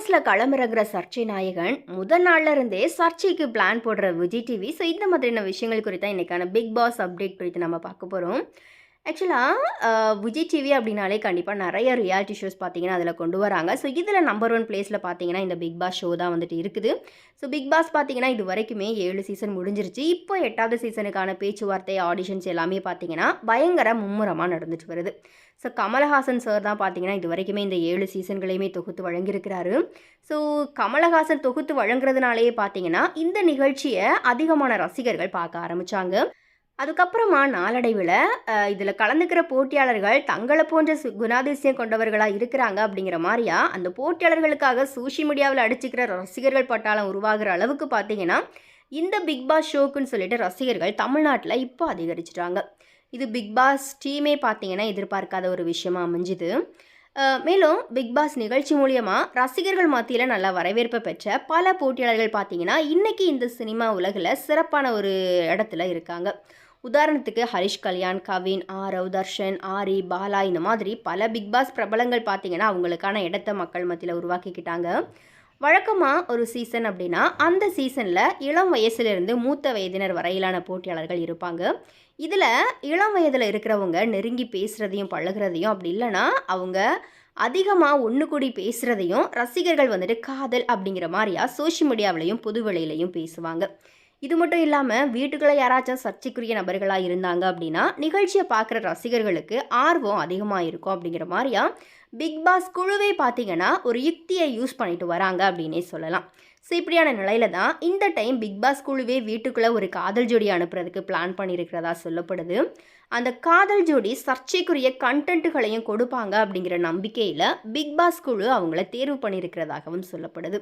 பாஸில் களமிறங்குற சர்ச்சை நாயகன் முதல் நாள்ல இருந்தே சர்ச்சைக்கு பிளான் போடுற விஜய் டிவி ஸோ இந்த மாதிரியான விஷயங்கள் குறித்து தான் இன்றைக்கான பிக் பாஸ் அப்டேட் குறித்து நம்ம பார்க்க போகிறோம் ஆக்சுவலாக விஜய் டிவி அப்படின்னாலே கண்டிப்பாக நிறைய ரியாலிட்டி ஷோஸ் பார்த்தீங்கன்னா அதில் கொண்டு வராங்க. ஸோ இதில் நம்பர் ஒன் பிளேஸில் பார்த்தீங்கன்னா இந்த பிக் பாஸ் ஷோ தான் வந்துட்டு இருக்குது. ஸோ பிக் பாஸ் பார்த்தீங்கன்னா இது வரைக்குமே ஏழு சீசன் முடிஞ்சிருச்சு. இப்போ எட்டாவது சீசனுக்கான பேச்சுவார்த்தை ஆடிஷன்ஸ் எல்லாமே பார்த்தீங்கன்னா பயங்கர மும்முரமாக நடந்துட்டு வருது. ஸோ கமலஹாசன் சார் தான் பார்த்தீங்கன்னா இது வரைக்குமே இந்த ஏழு சீசன்களையுமே தொகுத்து வழங்கியிருக்கிறாரு. ஸோ கமலஹாசன் தொகுத்து வழங்குறதுனாலேயே பார்த்தீங்கன்னா இந்த நிகழ்ச்சியை அதிகமான ரசிகர்கள் பார்க்க ஆரம்பித்தாங்க அதுக்கப்புறமா நாளடைவில் இதில் கலந்துக்கிற போட்டியாளர்கள் தங்களை போன்ற சு குணாதிசயம் கொண்டவர்களாக இருக்கிறாங்க அப்படிங்கிற மாதிரியா அந்த போட்டியாளர்களுக்காக சோஷியல் மீடியாவில் அடிச்சுக்கிற ரசிகர்கள் பட்டாளம் உருவாகிற அளவுக்கு பார்த்தீங்கன்னா இந்த பிக் பாஸ் ஷோக்குன்னு சொல்லிட்டு ரசிகர்கள் தமிழ்நாட்டில் இப்போ அதிகரிச்சிட்டாங்க. இது பிக் பாஸ் டீமே பார்த்தீங்கன்னா எதிர்பார்க்காத ஒரு விஷயமா அமைஞ்சுது. மேலும் பிக் பாஸ் நிகழ்ச்சி மூலியமாக ரசிகர்கள் மத்தியில் நல்ல வரவேற்பை பெற்ற பல போட்டியாளர்கள் பார்த்தீங்கன்னா இன்றைக்கி இந்த சினிமா உலகில் சிறப்பான ஒரு இடத்துல இருக்காங்க. உதாரணத்துக்கு ஹரிஷ் கல்யாண் கவின் ஆரவ் தர்ஷன் ஆரி பாலா இந்த மாதிரி பல பிக் பாஸ் பிரபலங்கள் பார்த்தீங்கன்னா அவங்களுக்கான இடத்த மக்கள் மத்தியில் உருவாக்கிக்கிட்டாங்க. வழக்கமாக ஒரு சீசன் அப்படின்னா அந்த சீசனில் இளம் வயசுலேருந்து மூத்த வயதினர் வரையிலான போட்டியாளர்கள் இருப்பாங்க. இதில் இளம் வயதில் இருக்கிறவங்க நெருங்கி பேசுகிறதையும் பழகிறதையும் அப்படி இல்லைன்னா அவங்க அதிகமாக ஒன்று கூடி பேசுகிறதையும் ரசிகர்கள் வந்துட்டு காதல் அப்படிங்கிற மாதிரியா சோஷியல் மீடியாவிலையும் பொதுவெளியிலையும் பேசுவாங்க. இது மட்டும் இல்லாமல் வீட்டுக்குள்ளே யாராச்சும் சர்ச்சைக்குரிய நபர்களாக இருந்தாங்க அப்படின்னா நிகழ்ச்சியை பார்க்குற ரசிகர்களுக்கு ஆர்வம் அதிகமாக இருக்கும் அப்படிங்கிற மாதிரியா பிக் பாஸ் குழுவே பார்த்தீங்கன்னா ஒரு யுக்தியை யூஸ் பண்ணிட்டு வராங்க அப்படின்னே சொல்லலாம். ஸோ இப்படியான நிலையில தான் இந்த டைம் பிக் பாஸ் குழுவே வீட்டுக்குள்ளே ஒரு காதல் ஜோடி அனுப்புறதுக்கு பிளான் பண்ணியிருக்கிறதா சொல்லப்படுது. அந்த காதல் ஜோடி சர்ச்சைக்குரிய கண்டென்ட்டுகளையும் கொடுப்பாங்க அப்படிங்கிற நம்பிக்கையில் பிக் பாஸ் குழு அவங்கள தேர்வு பண்ணியிருக்கிறதாகவும் சொல்லப்படுது.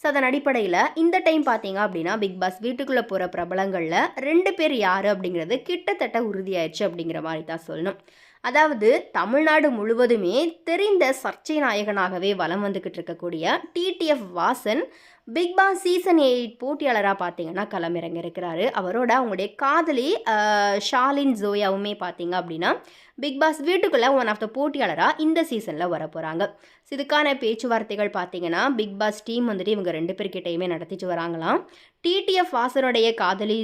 ஸோ அதன் அடிப்படையில் இந்த டைம் பார்த்தீங்க அப்படின்னா பிக் பாஸ் வீட்டுக்குள்ளே போகிற பிரபலங்களில் ரெண்டு பேர் யார் அப்படிங்கிறது கிட்டத்தட்ட உறுதியாயிடுச்சு அப்படிங்கிற மாதிரி தான் சொல்லணும். அதாவது தமிழ்நாடு முழுவதுமே தெரிந்த சர்ச்சை நாயகனாகவே வலம் வந்துக்கிட்டு இருக்கக்கூடிய TTF Vasan Bigg Boss season eight போட்டியாளராக பார்த்தீங்கன்னா களமிறங்க இருக்கிறாரு. அவரோட அவங்களுடைய காதலி ஷாலின் ஜோயாவுமே பார்த்தீங்க அப்படின்னா பிக் பாஸ் வீட்டுக்குள்ளே ஒன் ஆஃப் த போட்டியாளராக இந்த சீசனில் வர போகிறாங்க இதுக்கான பேச்சுவார்த்தைகள் பார்த்தீங்கன்னா பிக் பாஸ் டீம் வந்துட்டு இவங்க ரெண்டு பேர்கிட்டையுமே நடத்திட்டு வராங்களாம். டிடிஎஃப் வாசனுடைய காதலி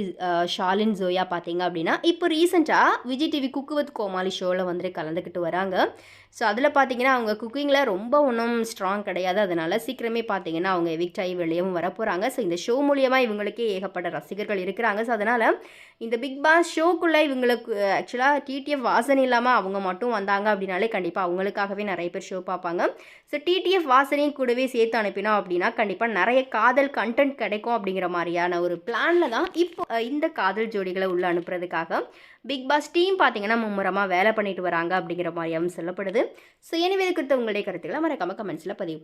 ஷாலின் ஜோயா பார்த்தீங்க அப்படின்னா இப்போ ரீசெண்டாக Vijay TV cook with Komali ஷோவில் வந்து வந்துட்டு கலந்துக்கிட்டு வராங்க. ஸோ அதில் பார்த்தீங்கன்னா அவங்க குக்கிங்கில் ரொம்ப ஒன்றும் ஸ்ட்ராங் கிடையாது. அதனால் சீக்கிரமே பார்த்தீங்கன்னா அவங்க எவிக்ட் ஆகி வெளியவும் வர போகிறாங்க ஸோ இந்த ஷோ மூலியமாக இவங்களுக்கே ஏகப்பட்ட ரசிகர்கள் இருக்கிறாங்க. ஸோ அதனால் இந்த பிக் பாஸ் ஷோக்குள்ளே இவங்களுக்கு ஆக்சுவலாக டிடிஎஃப் வாசன் இல்லாமல் அவங்க மட்டும் வந்தாங்க அப்படின்னாலே கண்டிப்பாக அவங்களுக்காகவே நிறைய பேர் ஷோ பார்ப்பாங்க. ஸோ டிடிஎஃப் வாசனையும் கூடவே சேர்த்து அனுப்பினோம் அப்படின்னா கண்டிப்பாக நிறைய காதல் கண்டென்ட் கிடைக்கும் அப்படிங்கிற மாதிரியான ஒரு பிளானில் தான் இப்போ இந்த காதல் ஜோடிகளை உள்ளே அனுப்புறதுக்காக பிக் பாஸ் டீம் பார்த்தீங்கன்னா மும்முரமாக வேலை பண்ணிட்டு வராங்க அப்படிங்கிற மாதிரியாகவும் சொல்லப்படுது. ஸோ எனவே குறித்த உங்களுடைய கருத்துக்களை மறக்காமல் கமெண்ட்ஸில் பதிவு பண்ணி